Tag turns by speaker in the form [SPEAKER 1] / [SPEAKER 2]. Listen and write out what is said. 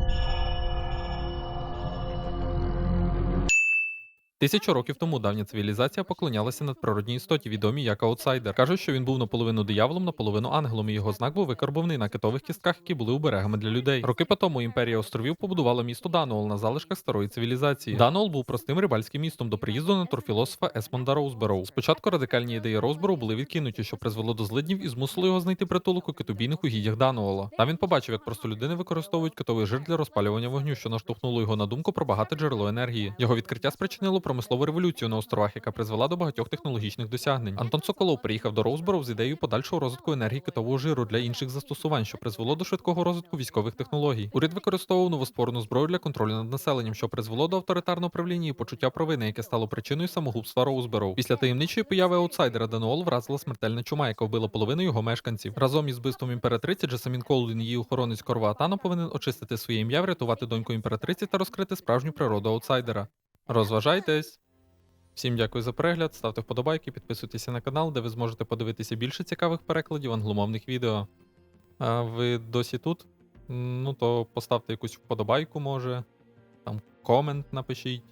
[SPEAKER 1] Oh. Тисячу років тому давня цивілізація поклонялася надприродній істоті, відомій як аутсайдер. Кажуть, що він був наполовину дияволом, наполовину ангелом, і його знак був викарбований на китових кістках, які були оберегами для людей. Роки по тому імперія островів побудувала місто Дануол на залишках старої цивілізації. Дануол був простим рибальським містом до приїзду натурфілософа Есмонда Роузбероу. Спочатку радикальні ідеї Роузбероу були відкинуті, що призвело до злиднів і змусило його знайти притулок у китобійних угіддях Дануола. Там він побачив, як просто людини використовують китовий жир для розпалювання вогню, що наштовхнуло його на думку про багате джерело енергії. Його відкриття спричинило промислову революцію на островах, яка призвела до багатьох технологічних досягнень. Антон Соколов приїхав до Роузборо з ідеєю подальшого розвитку енергії китового жиру для інших застосувань, що призвело до швидкого розвитку військових технологій. Уряд використовував новостворену зброю для контролю над населенням, що призвело до авторитарного правління і почуття провини, яке стало причиною самогубства Роузборо. Після таємничої появи аутсайдера Дануол вразила смертельна чума, яка вбила половину його мешканців. Разом із вбивством імператриці Джасамін Колдін, її охоронець Корва Атано повинен очистити своє ім'я, врятувати доньку імператриці та розкрити справжню природу аутсайдера. Розважайтесь! Всім дякую за перегляд, ставте вподобайки, підписуйтеся на канал, де ви зможете подивитися більше цікавих перекладів англомовних відео. А ви досі тут? Ну то поставте якусь вподобайку, може, там комент напишіть.